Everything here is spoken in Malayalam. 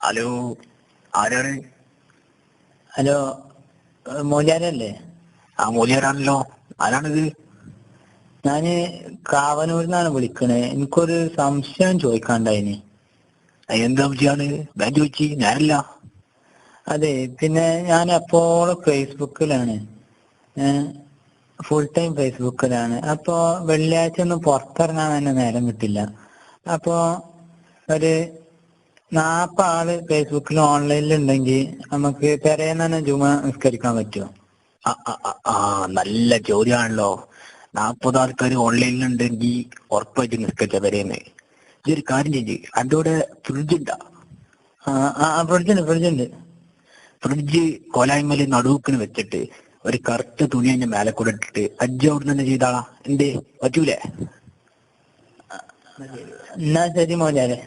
ഹലോ ആരാണ്? ഹലോ മോലിയാരല്ലേ ആ മോലിയാരാണല്ലോ ആരാണിത്? ഞാൻ കാവനൂരിൽ നിന്നാണ് വിളിക്കണേ. എനിക്കൊരു സംശയം ചോദിക്കാണ്ടായിന് എന്താ സംശയമാണ് ഞാൻ ചോദിച്ചു ഞാനല്ല. അതെ പിന്നെ ഞാൻ എപ്പോഴും ഫേസ്ബുക്കിലാണ് ഫുൾ ടൈം ഫേസ്ബുക്കിലാണ്. അപ്പോ വെള്ളിയാഴ്ച ഒന്നും പുറത്തിറങ്ങാൻ തന്നെ നേരം കിട്ടില്ല. അപ്പോ ഒരു നാപ്പാൾ ഫേസ്ബുക്കിൽ ഓൺലൈനിൽ ഉണ്ടെങ്കിൽ നമുക്ക് പെരേന്ന് തന്നെ ജുമ നിസ്കരിക്കാൻ പറ്റുമോ? ആ, ആ, ആ, ആ നല്ല ചോദ്യമാണല്ലോ. നാപ്പത് ആൾക്കാർ ഓൺലൈനിൽ ഉണ്ടെങ്കിൽ ഉറപ്പായിട്ട് നിസ്കരിച്ച വരെയെന്ന് ഇതൊരു കാര്യം ചെയ്യ്. അതിന്റെ കൂടെ ഫ്രിഡ്ജ് ഉണ്ടാ ആ ആ ഫ്രിഡ്ജുണ്ട് ഫ്രിഡ്ജുണ്ട് ഫ്രിഡ്ജ് കോലായ്മയിൽ നടുവുക്കിന് വെച്ചിട്ട് ഒരു കറുത്ത തുണി അതിന്റെ മേലെ കൂടെ ഇട്ടിട്ട് അജ്ജ അവിടെ തന്നെ ചെയ്താളാ? എന്തേ? പറ്റൂലേ? എന്നാ ശരി മോചാരെ